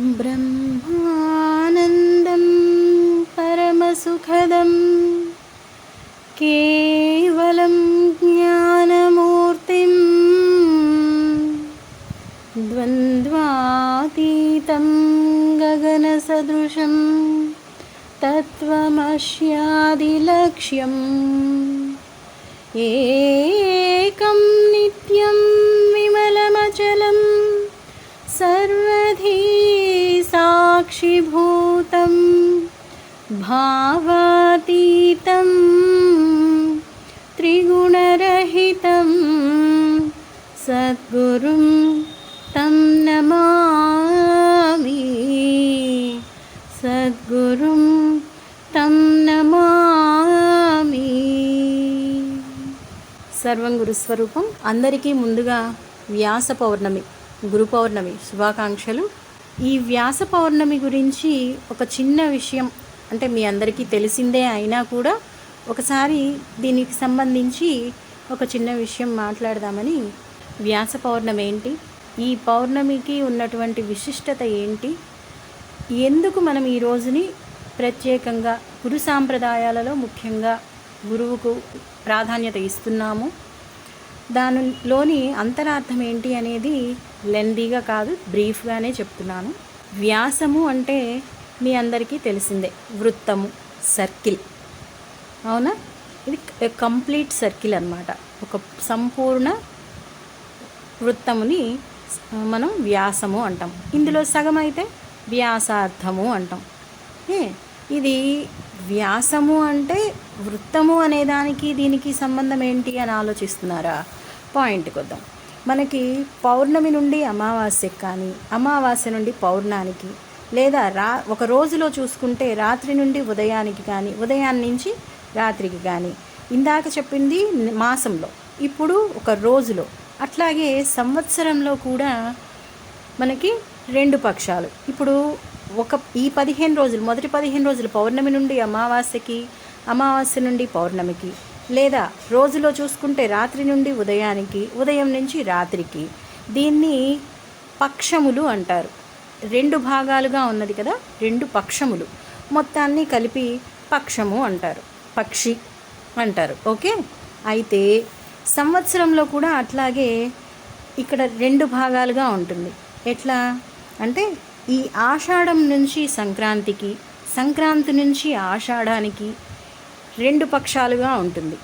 ब्रह्मानन्दं परमसुखदं केवलं ज्ञानमूर्तिं द्वन्द्वातीतं गगनसदृशं तत्त्वमस्यादिलक्ष्यम्। एकं नित्यं साक्षिभूतं भावातीतं त्रिगुणरहितं सद्गुरुं तं नमामि సద్గురుం తం నమామి సర్వం గురుస్వరూపం అందరికీ ముందుగా వ్యాస పౌర్ణమి గురు పౌర్ణమి శుభాకాంక్షలు ఈ వ్యాస పౌర్ణమి గురించి ఒక చిన్న విషయం అంటే మీ అందరికీ తెలిసిందే అయినా కూడా ఒకసారి దీనికి సంబంధించి ఒక చిన్న విషయం మాట్లాడదామని. వ్యాస పౌర్ణమి ఏంటి? ఈ పౌర్ణమికి ఉన్నటువంటి విశిష్టత ఏంటి? ఎందుకు మనం ఈ రోజుని ప్రత్యేకంగా గురు సాంప్రదాయాలలో ముఖ్యంగా గురువుకు ప్రాధాన్యత ఇస్తున్నాము? దానిలోని అంతరార్థం ఏంటి అనేది లెందీగా కాదు బ్రీఫ్గానే చెప్తున్నాను. వ్యాసము అంటే మీ అందరికీ తెలిసిందే వృత్తము సర్కిల్. అవునా? ఇది కంప్లీట్ సర్కిల్ అన్నమాట. ఒక సంపూర్ణ వృత్తముని మనం వ్యాసము అంటాం. ఇందులో సగం అయితే వ్యాసార్థము అంటాం. ఏ? ఇది వ్యాసము అంటే వృత్తము అనే దానికి దీనికి సంబంధం ఏంటి అని ఆలోచిస్తున్నారా? పాయింట్కి వద్దాం మనకి పౌర్ణమి నుండి అమావాస్యకి కానీ అమావాస్య నుండి పౌర్ణానికి లేదా రా ఒక రోజులో చూసుకుంటే రాత్రి నుండి ఉదయానికి కానీ ఉదయాన్ని నుంచి రాత్రికి కానీ ఇందాక చెప్పింది మాసంలో ఇప్పుడు ఒక రోజులో అట్లాగే సంవత్సరంలో కూడా మనకి రెండు పక్షాలు. ఇప్పుడు ఒక ఈ పదిహేను రోజులు మొదటి పదిహేను రోజులు పౌర్ణమి నుండి అమావాస్యకి అమావాస్య నుండి పౌర్ణమికి లేదా రోజులో చూసుకుంటే రాత్రి నుండి ఉదయానికి ఉదయం నుంచి రాత్రికి దీన్ని పక్షములు అంటారు. రెండు భాగాలుగా ఉన్నది కదా? రెండు పక్షములు. మొత్తాన్ని కలిపి పక్షము అంటారు. పక్షి అంటారు. ఓకే? అయితే సంవత్సరంలో కూడా అట్లాగే ఇక్కడ రెండు భాగాలుగా ఉంటుంది. ఎట్లా? అంటే ఈ ఆషాఢం నుంచి సంక్రాంతికి సంక్రాంతి నుంచి ఆషాఢానికి రెండు పక్షాలుగా ఉంటుంది.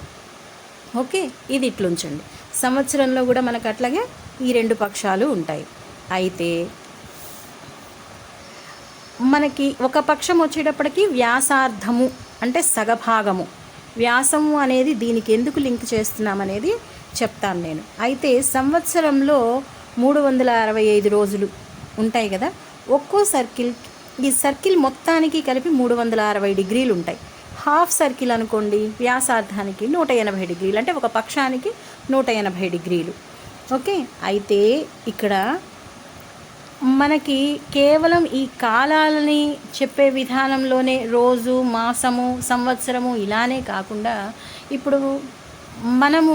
ఓకే ఇది ఇట్లుంచండి. సంవత్సరంలో కూడా మనకు అట్లాగే ఈ రెండు పక్షాలు ఉంటాయి. అయితే మనకి ఒక పక్షం వచ్చేటప్పటికి వ్యాసార్థము అంటే సగభాగము. వ్యాసము అనేది దీనికి ఎందుకు లింక్ చేస్తున్నామనేది చెప్తాను నేను. అయితే సంవత్సరంలో మూడు వందల అరవై ఐదు రోజులు ఉంటాయి కదా? ఒక్కో సర్కిల్ ఈ సర్కిల్ మొత్తానికి కలిపి మూడు వందల అరవై డిగ్రీలు ఉంటాయి హాఫ్ సర్కిల్ అనుకోండి వ్యాసార్థానికి నూట ఎనభై డిగ్రీలు అంటే ఒక పక్షానికి నూట ఎనభై డిగ్రీలు. ఓకే? అయితే ఇక్కడ మనకి కేవలం ఈ కాలాలని చెప్పే విధానంలోనే రోజు మాసము సంవత్సరము ఇలానే కాకుండా ఇప్పుడు మనము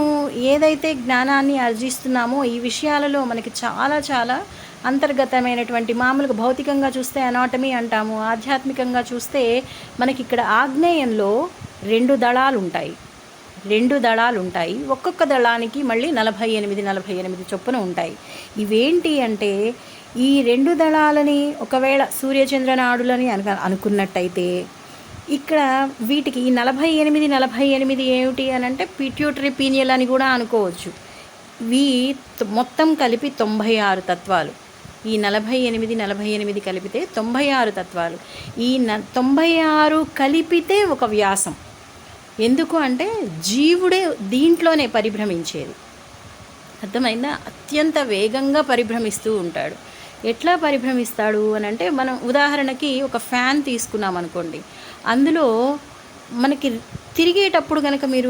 ఏదైతే జ్ఞానాన్ని ఆర్జిస్తున్నామో ఈ విషయాలలో మనకి చాలా చాలా అంతర్గతమైనటువంటి మామూలుగా భౌతికంగా చూస్తే అనాటమీ అంటాము ఆధ్యాత్మికంగా చూస్తే మనకి ఇక్కడ ఆగ్నేయంలో రెండు దళాలు ఉంటాయి రెండు దళాలు ఉంటాయి ఒక్కొక్క దళానికి మళ్ళీ నలభై ఎనిమిది నలభై ఎనిమిది చొప్పున ఉంటాయి. ఇవేంటి అంటే ఈ రెండు దళాలని ఒకవేళ సూర్యచంద్ర నాడులని అను అనుకున్నట్టయితే ఇక్కడ వీటికి ఈ నలభై ఎనిమిది నలభై ఎనిమిది ఏమిటి అని అంటే పిట్యూటరీ పీనియల్ అని కూడా అనుకోవచ్చు. వీ మొత్తం కలిపి తొంభై ఆరు తత్వాలు. ఈ నలభై ఎనిమిది నలభై ఎనిమిది కలిపితే తొంభై ఆరు తత్వాలు. ఈ న తొంభై ఆరు కలిపితే ఒక వ్యాసం. ఎందుకు అంటే జీవుడే దీంట్లోనే పరిభ్రమించేది. అర్థమైందా? అత్యంత వేగంగా పరిభ్రమిస్తూ ఉంటాడు. ఎట్లా పరిభ్రమిస్తాడు అని అంటే మనం ఉదాహరణకి ఒక ఫ్యాన్ తీసుకున్నాం అనుకోండి. అందులో మనకి తిరిగేటప్పుడు కనుక మీరు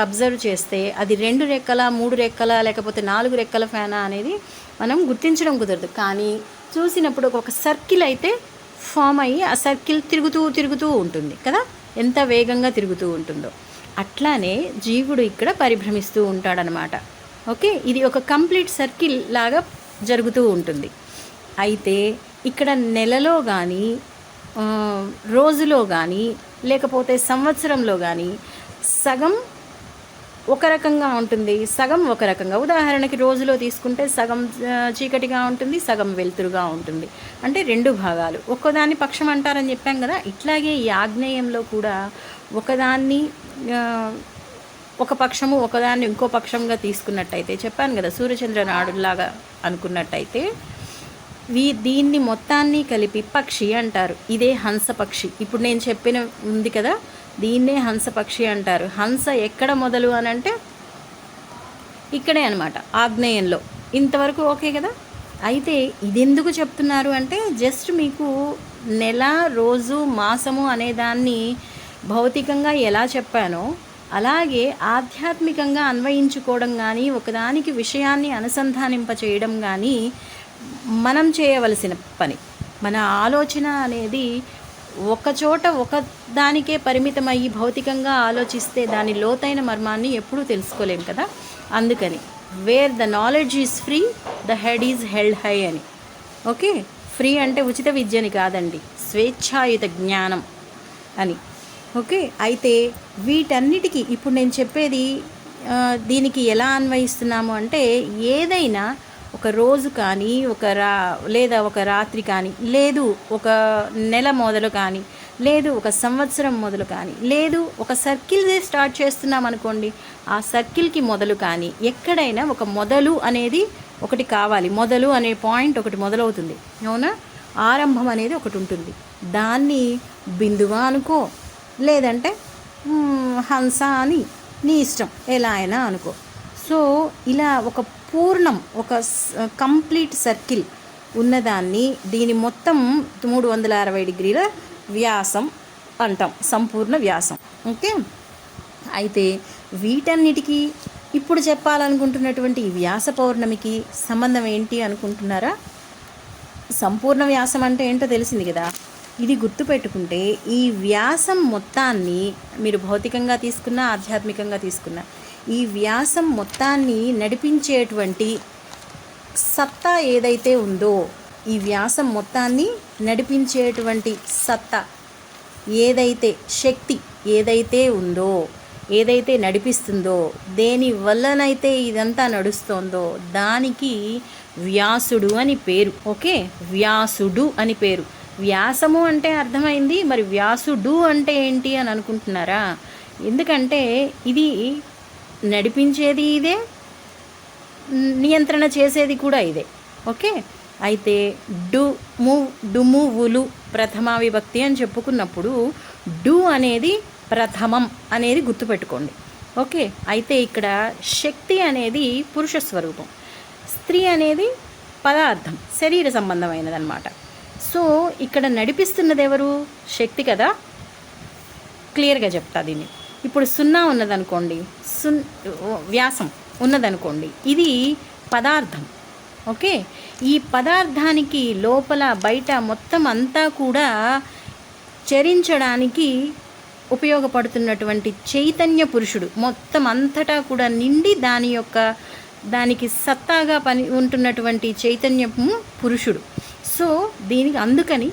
అబ్జర్వ్ చేస్తే అది రెండు రెక్కల మూడు రెక్కల లేకపోతే నాలుగు రెక్కల ఫ్యానా అనేది మనం గుర్తించడం కుదరదు. కానీ చూసినప్పుడు ఒక సర్కిల్ అయితే ఫామ్ అయ్యి ఆ సర్కిల్ తిరుగుతూ తిరుగుతూ ఉంటుంది కదా? ఎంత వేగంగా తిరుగుతూ ఉంటుందో. అట్లానే జీవుడు ఇక్కడ పరిభ్రమిస్తూ ఉంటాడనమాట. ఓకే? ఇది ఒక కంప్లీట్ సర్కిల్ లాగా జరుగుతూ ఉంటుంది. అయితే ఇక్కడ నెలలో కానీ రోజులో కానీ లేకపోతే సంవత్సరంలో కానీ సగం ఒక రకంగా ఉంటుంది సగం ఒక రకంగా. ఉదాహరణకి రోజులో తీసుకుంటే సగం చీకటిగా ఉంటుంది సగం వెలుతురుగా ఉంటుంది. అంటే రెండు భాగాలు. ఒక్కదాన్ని పక్షం అంటారని చెప్పాం కదా ఇట్లాగే ఈ ఆగ్నేయంలో కూడా ఒకదాన్ని ఒక పక్షము ఒకదాన్ని ఇంకో పక్షంగా తీసుకున్నట్టయితే చెప్పాను కదా సూర్యచంద్ర నాడులాగా అనుకున్నట్టయితే వీ దీన్ని మొత్తాన్ని కలిపి పక్షి అంటారు. ఇదే హంస పక్షి. ఇప్పుడు నేను చెప్పిన ఉంది కదా దీన్నే హంస పక్షి అంటారు. హంస ఎక్కడ మొదలు అని అంటే ఇక్కడే అనమాట ఆగ్నేయంలో. ఇంతవరకు ఓకే కదా? అయితే ఇది ఎందుకు చెప్తున్నారు అంటే జస్ట్ మీకు నెల రోజు మాసము అనేదాన్ని భౌతికంగా ఎలా చెప్పానో అలాగే ఆధ్యాత్మికంగా అన్వయించుకోవడం కానీ ఒకదానికి విషయాన్ని అనుసంధానింప చేయడం కానీ మనం చేయవలసిన పని. మన ఆలోచన అనేది ఒకచోట ఒక దానికే పరిమితమయ్యి భౌతికంగా ఆలోచిస్తే దాని లోతైన మర్మాన్ని ఎప్పుడూ తెలుసుకోలేం కదా? అందుకని where the knowledge is free the head is held high అని. ఓకే? ఫ్రీ అంటే ఉచిత విద్యని కాదండి స్వేచ్ఛాయుత జ్ఞానం అని. ఓకే? అయితే వీటన్నిటికీ ఇప్పుడు నేను చెప్పేది దీనికి ఎలా అన్వయిస్తున్నాము అంటే ఏదైనా ఒక రోజు కానీ ఒక రా లేదా ఒక రాత్రి కానీ లేదు ఒక నెల మొదలు కానీ లేదు ఒక సంవత్సరం మొదలు కానీ లేదు ఒక సర్కిల్ స్టార్ట్ చేస్తున్నాం అనుకోండి ఆ సర్కిల్కి మొదలు కానీ ఎక్కడైనా ఒక మొదలు అనేది ఒకటి కావాలి. మొదలు అనే పాయింట్ ఒకటి మొదలవుతుంది. అవునా? ఆరంభం అనేది ఒకటి ఉంటుంది. దాన్ని బిందువా అనుకో లేదంటే హంస అని నీ ఇష్టం. ఎలా అయినా అనుకో. సో ఇలా ఒక పూర్ణం ఒక కంప్లీట్ సర్కిల్ ఉన్నదాన్ని దీని మొత్తం మూడు వందల అరవై డిగ్రీల వ్యాసం అంటాం సంపూర్ణ వ్యాసం. ఓకే? అయితే వీటన్నిటికీ ఇప్పుడు చెప్పాలనుకుంటున్నటువంటి వ్యాస పౌర్ణమికి సంబంధం ఏంటి అనుకుంటున్నారా? సంపూర్ణ వ్యాసం అంటే ఏంటో తెలిసింది కదా. ఇది గుర్తుపెట్టుకుంటే ఈ వ్యాసం మొత్తాన్ని మీరు భౌతికంగా తీసుకున్నా ఆధ్యాత్మికంగా తీసుకున్నా ఈ వ్యాసం మొత్తాన్ని నడిపించేటువంటి సత్తా ఏదైతే ఉందో ఈ వ్యాసం మొత్తాన్ని నడిపించేటువంటి సత్తా ఏదైతే శక్తి ఏదైతే ఉందో ఏదైతే నడిపిస్తుందో దేని వల్లనైతే ఇదంతా నడుస్తోందో దానికి వ్యాసుడు అని పేరు. ఓకే? వ్యాసుడు అని పేరు. వ్యాసము అంటే అర్థమైంది మరి వ్యాసుడు అంటే ఏంటి అని అనుకుంటున్నారా? ఎందుకంటే ఇది నడిపించేది ఇదే నియంత్రణ చేసేది కూడా ఇదే. ఓకే? అయితే డు ము డుమువులు ఉలు ప్రథమా విభక్తి అని చెప్పుకున్నప్పుడు డు అనేది ప్రథమం అనేది గుర్తుపెట్టుకోండి. ఓకే? అయితే ఇక్కడ శక్తి అనేది పురుష స్వరూపం. స్త్రీ అనేది పదార్థం శరీర సంబంధమైనదన్నమాట. సో ఇక్కడ నడిపిస్తున్నది ఎవరు? శక్తి కదా? క్లియర్గా చెప్తా దీన్ని. ఇప్పుడు సున్నా ఉన్నదనుకోండి సున్ వ్యాసం ఉన్నదనుకోండి ఇది పదార్థం ఓకే? ఈ పదార్థానికి లోపల బయట మొత్తం అంతా కూడా చరించడానికి ఉపయోగపడుతున్నటువంటి చైతన్య పురుషుడు మొత్తం అంతటా కూడా నిండి దాని యొక్క దానికి సత్తాగా పని ఉంటున్నటువంటి చైతన్యము పురుషుడు. సో దీనికి అందుకని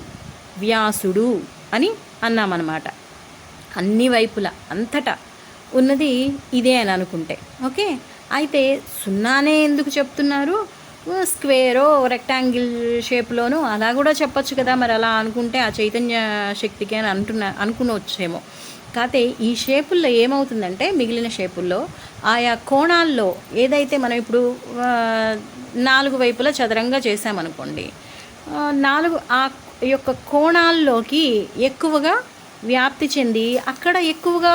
వ్యాసుడు అని అన్నామన్నమాట. అన్ని వైపులా అంతటా. ఉన్నది ఇదే అని అనుకుంటే. ఓకే? అయితే సున్నానే ఎందుకు చెప్తున్నారు? స్క్వేరో రెక్టాంగిల్ షేప్లోనో అలా కూడా చెప్పొచ్చు కదా మరి అలా అనుకుంటే ఆ చైతన్య శక్తికి అని అంటున్నా అనుకునొచ్చేమో. కాకపోతే ఈ షేపుల్లో ఏమవుతుందంటే మిగిలిన షేపుల్లో ఆయా కోణాల్లో ఏదైతే మనం ఇప్పుడు నాలుగు వైపులా చదరంగా చేసామనుకోండి నాలుగు ఆ యొక్క కోణాల్లోకి ఎక్కువగా వ్యాప్తి చెంది అక్కడ ఎక్కువగా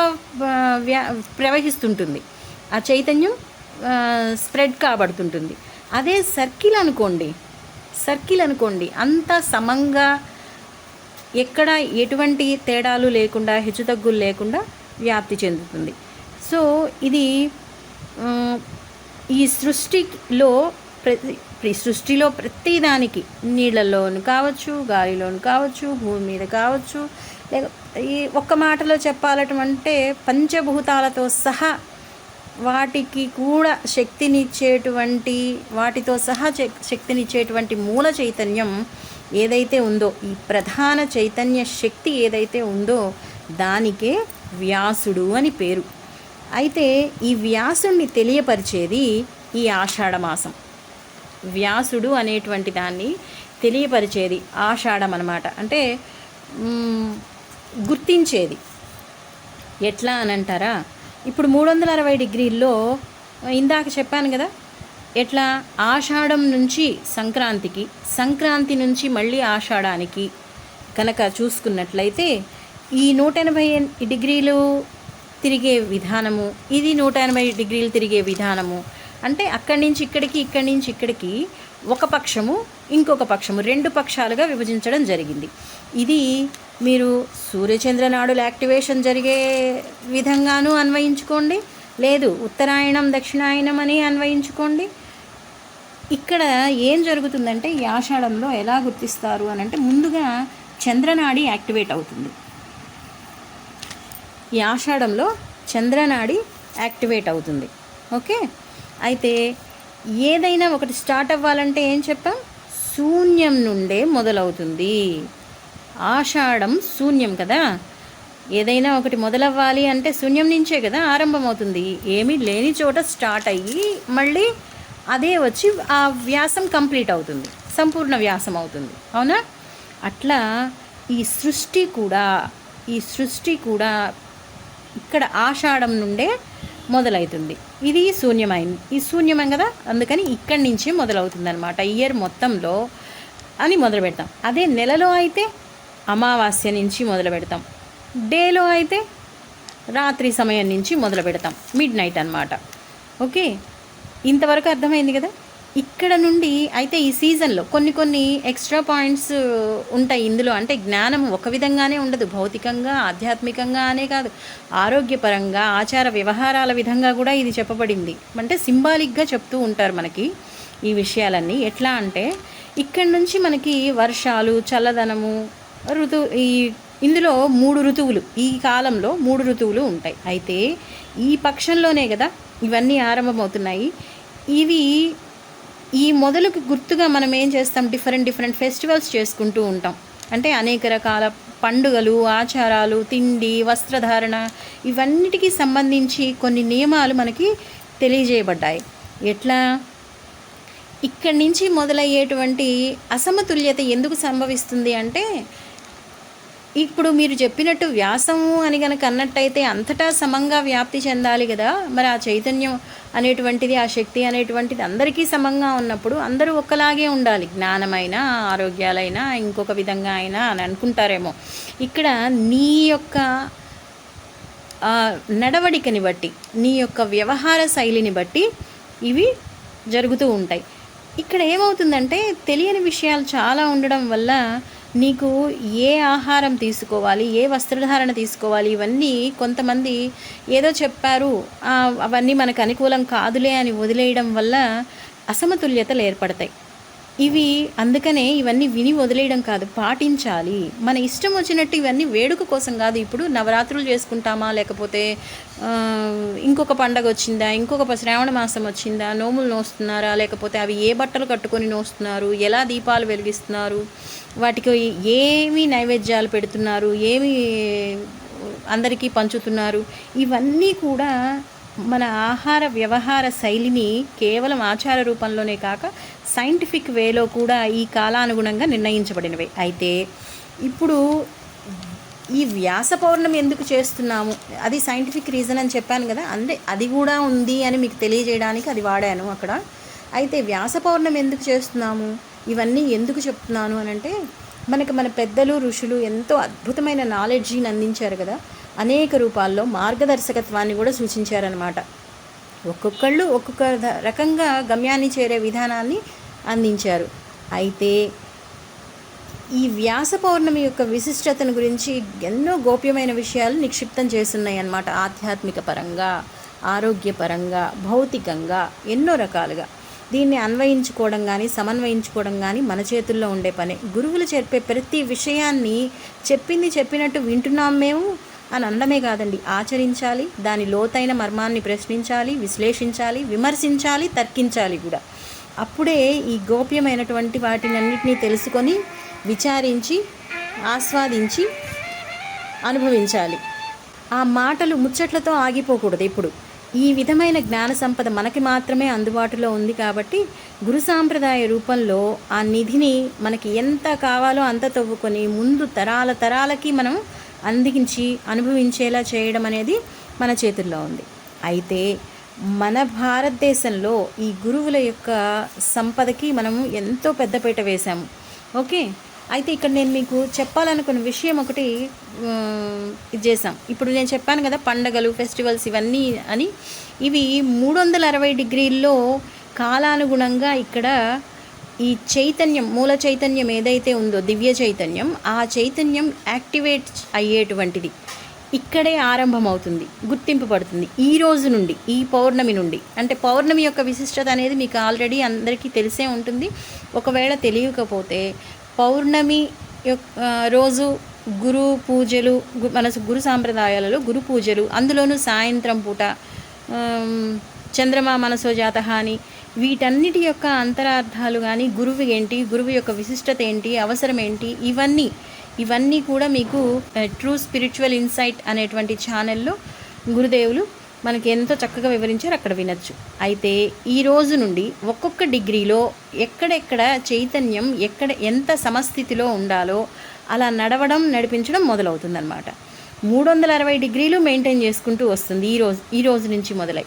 వ్యా ప్రవహిస్తుంటుంది. ఆ చైతన్యం స్ప్రెడ్ కాబడుతుంటుంది. అదే సర్కిల్ అనుకోండి సర్కిల్ అనుకోండి అంత సమంగా ఎక్కడ ఎటువంటి తేడాలు లేకుండా హెచ్చుతగ్గులు లేకుండా వ్యాప్తి చెందుతుంది. సో ఇది ఈ సృష్టిలో ప్రతి సృష్టిలో ప్రతిదానికి నీళ్ళలోను కావచ్చు గాలిలోను కావచ్చు భూమి మీద కావచ్చు లేక ఈ ఒక్క మాటలో చెప్పాలటంటే పంచభూతాలతో సహా వాటికి కూడా శక్తినిచ్చేటువంటి వాటితో సహా శక్తినిచ్చేటువంటి మూల చైతన్యం ఏదైతే ఉందో ఈ ప్రధాన చైతన్య శక్తి ఏదైతే ఉందో దానికే వ్యాసుడు అని పేరు. అయితే ఈ వ్యాసుడిని తెలియపరిచేది ఈ ఆషాఢమాసం. వ్యాసుడు అనేటువంటి దాన్ని తెలియపరిచేది ఆషాఢం అనమాట అంటే గుర్తించేది. ఎట్లా అని అంటారా ఇప్పుడు మూడు వందల అరవై డిగ్రీల్లో ఇందాక చెప్పాను కదా ఎట్లా? ఆషాఢం నుంచి సంక్రాంతికి సంక్రాంతి నుంచి మళ్ళీ ఆషాఢానికి కనుక చూసుకున్నట్లయితే ఈ నూట ఎనభై డిగ్రీలు తిరిగే విధానము ఇది నూట ఎనభై డిగ్రీలు తిరిగే విధానము అంటే అక్కడి నుంచి ఇక్కడికి ఇక్కడి నుంచి ఇక్కడికి ఒక పక్షము ఇంకొక పక్షము రెండు పక్షాలుగా విభజించడం జరిగింది. ఇది మీరు సూర్యచంద్రనాడుల యాక్టివేషన్ జరిగే విధంగానూ అన్వయించుకోండి. లేదు ఉత్తరాయణం దక్షిణాయనం అని అన్వయించుకోండి. ఇక్కడ ఏం జరుగుతుందంటే ఈ ఆషాఢంలో ఎలా గుర్తిస్తారు అని అంటే ముందుగా చంద్రనాడి యాక్టివేట్ అవుతుంది. ఈ ఆషాఢంలో చంద్రనాడి యాక్టివేట్ అవుతుంది. ఓకే? అయితే ఏదైనా ఒకటి స్టార్ట్ అవ్వాలంటే ఏం చెప్పాం? శూన్యం నుండే మొదలవుతుంది. ఆషాఢం శూన్యం కదా? ఏదైనా ఒకటి మొదలవ్వాలి అంటే శూన్యం నుంచే కదా ఆరంభమవుతుంది. ఏమీ లేని చోట స్టార్ట్ అయ్యి మళ్ళీ అదే వచ్చి ఆ వ్యాసం కంప్లీట్ అవుతుంది. సంపూర్ణ వ్యాసం అవుతుంది. అవునా? అట్లా ఈ సృష్టి కూడా ఈ సృష్టి కూడా ఇక్కడ ఆషాఢం నుండే మొదలవుతుంది. ఇది శూన్యమైంది ఈ శూన్యమే కదా? అందుకని ఇక్కడి నుంచే మొదలవుతుంది అనమాట ఇయర్ మొత్తంలో అని మొదలు పెడతాం అదే నెలలో అయితే అమావాస్య నుంచి మొదలు పెడతాం. డేలో అయితే రాత్రి సమయం నుంచి మొదలు పెడతాం. మిడ్ నైట్ అనమాట ఓకే? ఇంతవరకు అర్థమైంది కదా? ఇక్కడ నుండి అయితే ఈ సీజన్లో కొన్ని కొన్ని ఎక్స్ట్రా పాయింట్స్ ఉంటాయి ఇందులో. అంటే జ్ఞానం ఒక విధంగానే ఉండదు. భౌతికంగా ఆధ్యాత్మికంగా అనే కాదు. ఆరోగ్యపరంగా ఆచార వ్యవహారాల విధంగా కూడా ఇది చెప్పబడింది. అంటే సింబాలిక్గా చెప్తూ ఉంటారు మనకి ఈ విషయాలన్నీ. ఎట్లా అంటే ఇక్కడి నుంచి మనకి వర్షాలు చల్లదనము ఋతు ఈ ఇందులో మూడు ఋతువులు ఈ కాలంలో మూడు ఋతువులు ఉంటాయి. అయితే ఈ పక్షంలోనే కదా ఇవన్నీ ఆరంభమవుతున్నాయి. ఇవి ఈ మొదలుకి గుర్తుగా మనం ఏం చేస్తాం? డిఫరెంట్ డిఫరెంట్ ఫెస్టివల్స్ చేసుకుంటూ ఉంటాం. అంటే అనేక రకాల పండుగలు ఆచారాలు తిండి వస్త్రధారణ ఇవన్నిటికీ సంబంధించి కొన్ని నియమాలు మనకి తెలియజేయబడ్డాయి. ఎట్లా? ఇక్కడి నుంచి మొదలయ్యేటువంటి అసమతుల్యత ఎందుకు సంభవిస్తుంది అంటే ఇప్పుడు మీరు చెప్పినట్టు వ్యాసము అని కనుక అన్నట్టయితే అంతటా సమంగా వ్యాప్తి చెందాలి కదా. మరి ఆ చైతన్యం అనేటువంటిది ఆ శక్తి అనేటువంటిది అందరికీ సమంగా ఉన్నప్పుడు అందరూ ఒక్కలాగే ఉండాలి. జ్ఞానమైనా ఆరోగ్యాలైనా ఇంకొక విధంగా అయినా అని అనుకుంటారేమో. ఇక్కడ నీ యొక్క నడవడికని బట్టి నీ యొక్క వ్యవహార శైలిని బట్టి ఇవి జరుగుతూ ఉంటాయి. ఇక్కడ ఏమవుతుందంటే తెలియని విషయాలు చాలా ఉండడం వల్ల నీకు ఏ ఆహారం తీసుకోవాలి ఏ వస్త్రధారణ తీసుకోవాలి ఇవన్నీ కొంతమంది ఏదో చెప్పారు. అవన్నీ మనకు అనుకూలం కాదులే అని వదిలేయడం వల్ల అసమతుల్యతలు ఏర్పడతాయి. ఇవి అందుకనే ఇవన్నీ విని వదిలేయడం కాదు పాటించాలి. మన ఇష్టం వచ్చినట్టు ఇవన్నీ వేడుక కోసం కాదు ఇప్పుడు నవరాత్రులు చేసుకుంటామా లేకపోతే ఇంకొక పండగ వచ్చిందా ఇంకొక శ్రావణ మాసం వచ్చిందా నోములు నోస్తున్నారా లేకపోతే అవి ఏ బట్టలు కట్టుకొని నోస్తున్నారు ఎలా దీపాలు వెలిగిస్తున్నారు వాటికి ఏమి నైవేద్యాలు పెడుతున్నారు ఏమి అందరికీ పంచుతున్నారు ఇవన్నీ కూడా మన ఆహార వ్యవహార శైలిని కేవలం ఆచార రూపంలోనే కాక సైంటిఫిక్ వేలో కూడా ఈ కాలానుగుణంగా నిర్ణయించబడినవి. అయితే ఇప్పుడు ఈ వ్యాస పౌర్ణమి ఎందుకు చేస్తున్నాము? అది సైంటిఫిక్ రీజన్ అని చెప్పాను కదా అంటే అది కూడా ఉంది అని మీకు తెలియజేయడానికి అది వాడాను అక్కడ. అయితే వ్యాస పౌర్ణమి ఎందుకు చేస్తున్నాము? ఇవన్నీ ఎందుకు చెప్తున్నాను అని అంటే మనకు మన పెద్దలు ఋషులు ఎంతో అద్భుతమైన నాలెడ్జిని అందించారు కదా. అనేక రూపాల్లో మార్గదర్శకత్వాన్ని కూడా సూచించారనమాట ఒక్కొక్కళ్ళు ఒక్కొక్క రకంగా గమ్యాన్ని చేరే విధానాన్ని అందించారు. అయితే ఈ వ్యాస పౌర్ణమి యొక్క విశిష్టతను గురించి ఎన్నో గోప్యమైన విషయాలు నిక్షిప్తం చేస్తున్నాయి అన్నమాట ఆధ్యాత్మిక పరంగా ఆరోగ్యపరంగా భౌతికంగా ఎన్నో రకాలుగా. దీన్ని అన్వయించుకోవడం కానీ సమన్వయించుకోవడం కానీ మన చేతుల్లో ఉండే పని. గురువులు చెప్పే ప్రతి విషయాన్ని చెప్పింది చెప్పినట్టు వింటున్నాం మేము అని అనడమే కాదండి. ఆచరించాలి దాని లోతైన మర్మాన్ని ప్రశ్నించాలి విశ్లేషించాలి విమర్శించాలి తర్కించాలి కూడా. అప్పుడే ఈ గోప్యమైనటువంటి వాటినన్నిటినీ తెలుసుకొని విచారించి ఆస్వాదించి అనుభవించాలి. ఆ మాటలు ముచ్చట్లతో ఆగిపోకూడదు ఇప్పుడు ఈ విధమైన జ్ఞాన సంపద మనకి మాత్రమే అందుబాటులో ఉంది కాబట్టి గురు సాంప్రదాయ రూపంలో ఆ నిధిని మనకి ఎంత కావాలో అంత తవ్వుకొని ముందు తరాల తరాలకి మనం అందించి అనుభవించేలా చేయడం అనేది మన చేతుల్లో ఉంది. అయితే మన భారతదేశంలో ఈ గురువుల యొక్క సంపదకి మనము ఎంతో పెద్దపీట వేశాము. ఓకే? అయితే ఇక్కడ నేను మీకు చెప్పాలనుకున్న విషయం ఒకటి ఇది చేసాం ఇప్పుడు నేను చెప్పాను కదా పండగలు ఫెస్టివల్స్ ఇవన్నీ అని. ఇవి మూడు వందల అరవై డిగ్రీల్లో కాలానుగుణంగా ఇక్కడ ఈ చైతన్యం మూల చైతన్యం ఏదైతే ఉందో దివ్య చైతన్యం ఆ చైతన్యం యాక్టివేట్ అయ్యేటువంటిది. ఇక్కడే ఆరంభమవుతుంది గుర్తింపు పడుతుంది. ఈ రోజు నుండి ఈ పౌర్ణమి నుండి అంటే పౌర్ణమి యొక్క విశిష్టత అనేది మీకు ఆల్రెడీ అందరికీ తెలిసే ఉంటుంది. ఒకవేళ తెలియకపోతే పౌర్ణమి యొక్క రోజు గురు పూజలు గు- మన గురు సాంప్రదాయాలలో గురు పూజలు అందులోనూ సాయంత్రం పూట చంద్రమా మనసో జాతహ అని వీటన్నిటి యొక్క అంతరార్థాలు కానీ గురువు ఏంటి గురువు యొక్క విశిష్టత ఏంటి అవసరం ఏంటి ఇవన్నీ ఇవన్నీ కూడా మీకు ట్రూ స్పిరిచువల్ ఇన్సైట్ అనేటువంటి ఛానల్లో గురుదేవులు మనకి ఎంతో చక్కగా వివరించారు. అక్కడ వినొచ్చు. అయితే ఈ రోజు నుండి ఒక్కొక్క డిగ్రీలో ఎక్కడెక్కడ చైతన్యం ఎక్కడ ఎంత సమస్థితిలో ఉండాలో అలా నడవడం నడిపించడం మొదలవుతుందన్నమాట. మూడు వందల అరవై డిగ్రీలు మెయింటైన్ చేసుకుంటూ వస్తుంది ఈ రోజు ఈ రోజు నుంచి మొదలై.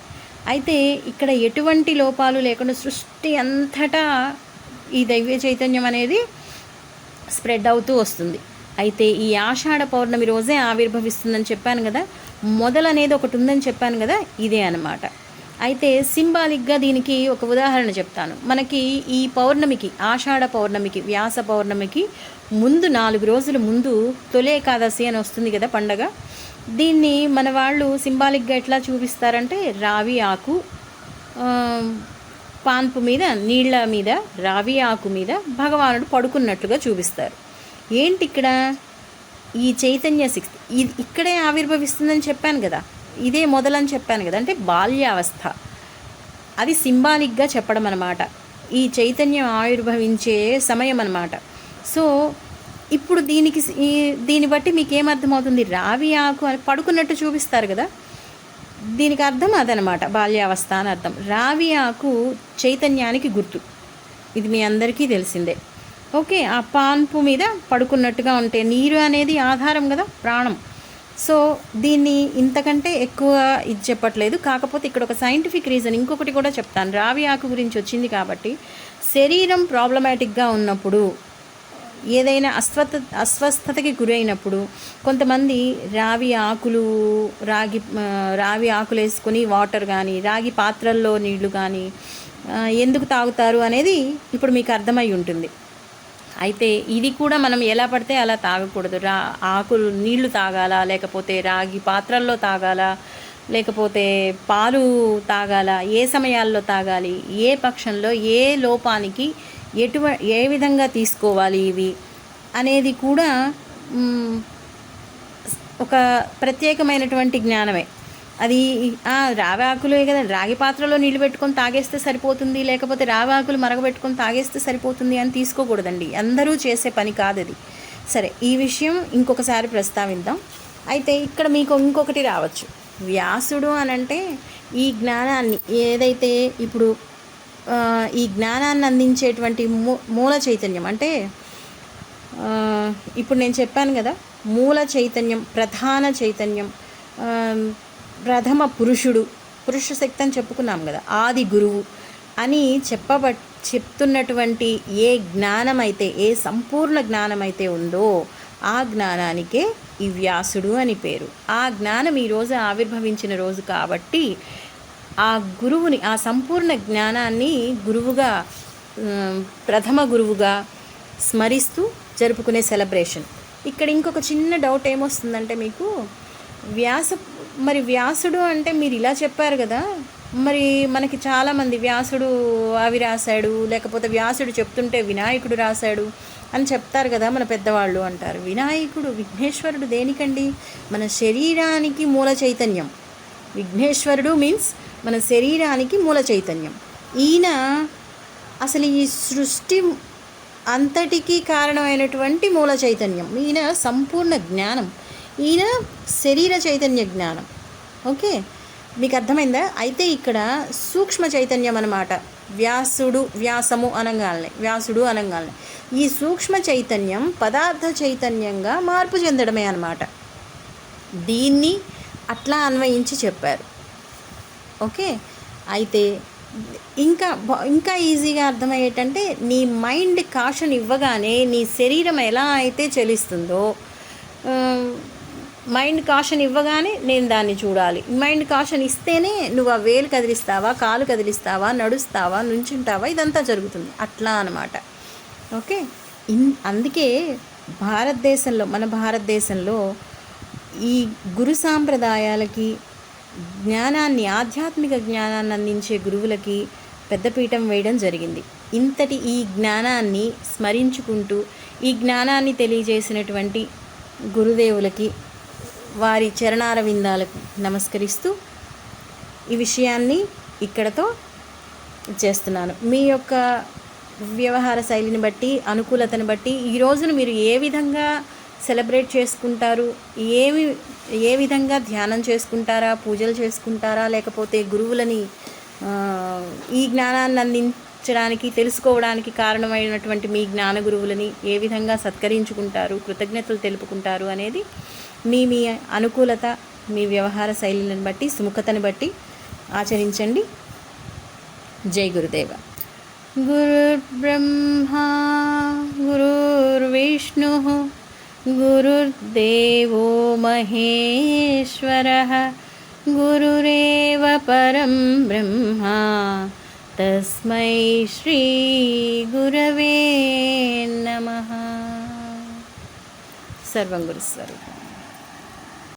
అయితే ఇక్కడ ఎటువంటి లోపాలు లేకుండా సృష్టి అంతటా ఈ దైవ్య చైతన్యం అనేది స్ప్రెడ్ అవుతూ వస్తుంది. అయితే ఈ ఆషాఢ పౌర్ణమి రోజే ఆవిర్భవిస్తుందని చెప్పాను కదా మొదలు అనేది ఒకటి ఉందని చెప్పాను కదా ఇదే అన్నమాట. అయితే సింబాలిక్గా దీనికి ఒక ఉదాహరణ చెప్తాను. మనకి ఈ పౌర్ణమికి ఆషాఢ పౌర్ణమికి వ్యాస పౌర్ణమికి ముందు నాలుగు రోజుల ముందు తొలి ఏకాదశి అని వస్తుంది కదా పండగ. దీన్ని మన వాళ్ళు సింబాలిక్గా ఎట్లా చూపిస్తారంటే రావి ఆకు పాన్పు మీద నీళ్ళ మీద రావి ఆకు మీద భగవానుడు పడుకున్నట్లుగా చూపిస్తారు. ఏంటి ఇక్కడ ఈ చైతన్య శక్తి? ఇది ఇక్కడే ఆవిర్భవిస్తుందని చెప్పాను కదా. ఇదే మొదలని చెప్పాను కదా. అంటే బాల్యావస్థ. అది సింబాలిక్గా చెప్పడం అనమాట ఈ చైతన్యం ఆవిర్భవించే సమయం అనమాట సో ఇప్పుడు దీనికి దీన్ని బట్టి మీకు ఏమర్థమవుతుంది? రావి ఆకు అని పడుకున్నట్టు చూపిస్తారు కదా? దీనికి అర్థం అదనమాట. బాల్యావస్థ అని అర్థం. రావి ఆకు చైతన్యానికి గుర్తు. ఇది మీ అందరికీ తెలిసిందే. ఓకే ఆ పాన్పు మీద పడుకున్నట్టుగా ఉంటే నీరు అనేది ఆధారం కదా? ప్రాణం. సో దీన్ని ఇంతకంటే ఎక్కువ ఇది చెప్పట్లేదు. కాకపోతే ఇక్కడ ఒక సైంటిఫిక్ రీజన్ ఇంకొకటి కూడా చెప్తాను. రావి ఆకు గురించి వచ్చింది కాబట్టి శరీరం ప్రాబ్లమాటిక్గా ఉన్నప్పుడు ఏదైనా అస్వస్థ అస్వస్థతకి గురైనప్పుడు కొంతమంది రావి ఆకులు రాగి రావి ఆకులు వేసుకొని వాటర్ కానీ రాగి పాత్రల్లో నీళ్ళు కానీ ఎందుకు తాగుతారు అనేది ఇప్పుడు మీకు అర్థమై ఉంటుంది. అయితే ఇది కూడా మనం ఎలా పడితే అలా తాగకూడదు. రా ఆకులు నీళ్ళు తాగాలా లేకపోతే రాగి పాత్రల్లో తాగాలా లేకపోతే పాలు తాగాల ఏ సమయాల్లో తాగాలి ఏ పక్షంలో ఏ లోపానికి ఎటువ ఏ విధంగా తీసుకోవాలి ఇవి అనేది కూడా ఒక ప్రత్యేకమైనటువంటి జ్ఞానమే. అది రావి ఆకులే కదా రాగి పాత్రలో నీళ్ళు పెట్టుకొని తాగేస్తే సరిపోతుంది లేకపోతే రావి ఆకులు మరగబెట్టుకొని తాగేస్తే సరిపోతుంది అని తీసుకోకూడదండి. అందరూ చేసే పని కాదు అది. సరే ఈ విషయం ఇంకొకసారి ప్రస్తావిద్దాం. అయితే ఇక్కడ మీకు ఇంకొకటి రావచ్చు. వ్యాసుడు అని అంటే ఈ జ్ఞానాన్ని ఏదైతే ఇప్పుడు ఈ జ్ఞానాన్ని అందించేటువంటి మూ మూల చైతన్యం. అంటే ఇప్పుడు నేను చెప్పాను కదా మూల చైతన్యం ప్రధాన చైతన్యం ప్రథమ పురుషుడు పురుష శక్తి అని చెప్పుకున్నాం కదా ఆది గురువు అని చెప్పబ చెప్తున్నటువంటి ఏ జ్ఞానం అయితే ఏ సంపూర్ణ జ్ఞానమైతే ఉందో ఆ జ్ఞానానికే ఈ వ్యాసుడు అని పేరు. ఆ జ్ఞానం ఈరోజు ఆవిర్భవించిన రోజు కాబట్టి ఆ గురువుని ఆ సంపూర్ణ జ్ఞానాన్ని గురువుగా ప్రథమ గురువుగా స్మరిస్తూ జరుపుకునే సెలబ్రేషన్ ఇక్కడ ఇంకొక చిన్న డౌట్ ఏమొస్తుందంటే మీకు వ్యాస మరి వ్యాసుడు అంటే మీరు ఇలా చెప్పారు కదా మరి మనకి చాలామంది వ్యాసుడు అవి రాశాడు లేకపోతే వ్యాసుడు చెప్తుంటే వినాయకుడు రాశాడు అని చెప్తారు కదా మన పెద్దవాళ్ళు అంటారు. వినాయకుడు విఘ్నేశ్వరుడు దేనికండి? మన శరీరానికి మూల చైతన్యం. విఘ్నేశ్వరుడు మీన్స్ మన శరీరానికి మూల చైతన్యం. ఈయన అసలు ఈ సృష్టి అంతటికీ కారణమైనటువంటి మూల చైతన్యం. ఈయన సంపూర్ణ జ్ఞానం. ఈయన శరీర చైతన్య జ్ఞానం. ఓకే? మీకు అర్థమైందా? అయితే ఇక్కడ సూక్ష్మ చైతన్యం అనమాట వ్యాసుడు వ్యాసము అనగానే వ్యాసుడు అనగానే ఈ సూక్ష్మ చైతన్యం పదార్థ చైతన్యంగా మార్పు చెందడమే అనమాట దీన్ని అట్లా అన్వయించి చెప్పారు. ఓకే? అయితే ఇంకా ఇంకా ఈజీగా అర్థమయ్యేటంటే నీ మైండ్ కాషన్ ఇవ్వగానే నీ శరీరం ఎలా అయితే చలిస్తుందో మైండ్ కాషన్ ఇవ్వగానే నేను దాన్ని చూడాలి. మైండ్ కాషన్ ఇస్తేనే నువ్వు ఆ వేలు కదిలిస్తావా కాలు కదిలిస్తావా నడుస్తావా నుంచుంటావా ఇదంతా జరుగుతుంది. అట్లా అనమాట ఓకే? ఇన్ అందుకే భారతదేశంలో మన భారతదేశంలో ఈ గురు సాంప్రదాయాలకి జ్ఞానాన్ని ఆధ్యాత్మిక జ్ఞానాన్ని అందించే గురువులకి పెద్దపీఠం వేయడం జరిగింది. ఇంతటి ఈ జ్ఞానాన్ని స్మరించుకుంటూ ఈ జ్ఞానాన్ని తెలియజేసినటువంటి గురుదేవులకి వారి చరణార విందాలకు నమస్కరిస్తూ ఈ విషయాన్ని ఇక్కడతో చేస్తున్నాను. మీ యొక్క వ్యవహార శైలిని బట్టి అనుకూలతను బట్టి ఈ రోజును మీరు ఏ విధంగా సెలబ్రేట్ చేసుకుంటారు ఏమి ఏ విధంగా ధ్యానం చేసుకుంటారా పూజలు చేసుకుంటారా లేకపోతే గురువులని ఈ జ్ఞానాన్ని అందించడానికి తెలుసుకోవడానికి కారణమైనటువంటి మీ జ్ఞాన గురువులని ఏ విధంగా సత్కరించుకుంటారు కృతజ్ఞతలు తెలుపుకుంటారు అనేది మీ మీ అనుకూలత మీ వ్యవహార శైలిని బట్టి సుముఖతని బట్టి ఆచరించండి. జై గురుదేవ. గురుర్బ్రహ్మా గురుర్విష్ణు गुरुर्देवो महेश्वर गुरुरेव परम ब्रह्मा तस्मै श्रीगुरवे नमः। सर्वं गुरुस्वरूपम्।